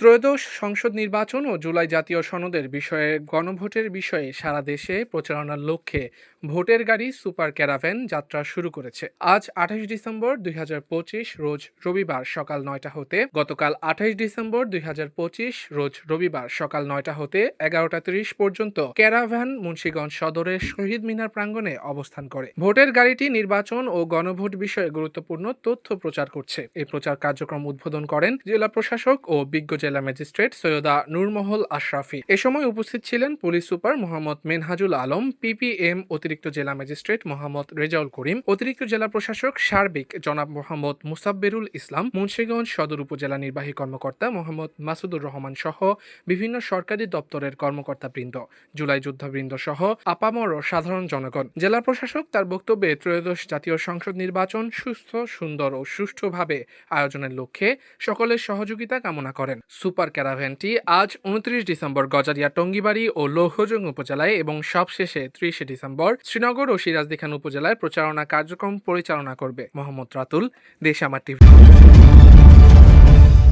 ত্রয়োদশ সংসদ নির্বাচন ও জুলাই জাতীয় সনদের বিষয়ে, গণভোটের বিষয়ে সারা দেশে প্রচারণার লক্ষ্যে ভোটের গাড়ি সুপার ক্যারাভ্যান যাত্রা শুরু করেছে। আজ আঠাশ ডিসেম্বর দুই হাজার পঁচিশ রোজ রবিবার সকাল নয়টা হতে, গতকাল আঠাশ ডিসেম্বর দুই হাজার পঁচিশ রোজ রবিবার সকাল নয়টা হতে এগারোটা তিরিশ পর্যন্ত ক্যারাভ্যান মুন্সীগঞ্জ সদরের শহীদ মিনার প্রাঙ্গণে অবস্থান করে। ভোটের গাড়িটি নির্বাচন ও গণভোট বিষয়ে গুরুত্বপূর্ণ তথ্য প্রচার করছে। এই প্রচার কার্যক্রম উদ্বোধন করেন জেলা প্রশাসক ও বিজ্ঞ জেলা ম্যাজিস্ট্রেট সৈয়দা নূরমহল আশরাফি। এ সময় উপস্থিত ছিলেন police super Mohammad Menhajul Alam PPM অতিরিক্ত জেলা ম্যাজিস্ট্রেট মোহাম্মদ রেজাউল করিম, অতিরিক্ত জেলা প্রশাসক সার্বিক জনাব মোহাম্মদ মুসাব্বিরুল ইসলাম, মুন্সিগঞ্জ সদর উপজেলা নির্বাহী কর্মকর্তা মোহাম্মদ মাসুদুর রহমান সহ বিভিন্ন সরকারি দপ্তরের কর্মকর্তাবৃন্দ। জুলাই যুদ্ধবৃন্দ সহ আপামর সাধারণ জনগণ। জেলা প্রশাসক তার বক্তব্যে ত্রয়োদশ জাতীয় সংসদ নির্বাচন সুস্থ, সুন্দর ও সুষ্ঠুভাবে আয়োজনের লক্ষ্যে সকলের সহযোগিতা কামনা করেন। সুপার ক্যারাভ্যানটি আজ উনত্রিশ ডিসেম্বর গজারিয়া, টঙ্গিবাড়ি ও লৌহজং উপজেলায় এবং সবশেষে ত্রিশে ডিসেম্বর শ্রীনগর ও সিরাজদিখান উপজেলায় প্রচারণা কার্যক্রম পরিচালনা করবে মোহাম্মদ রাতুল দেশ আমার টিভি।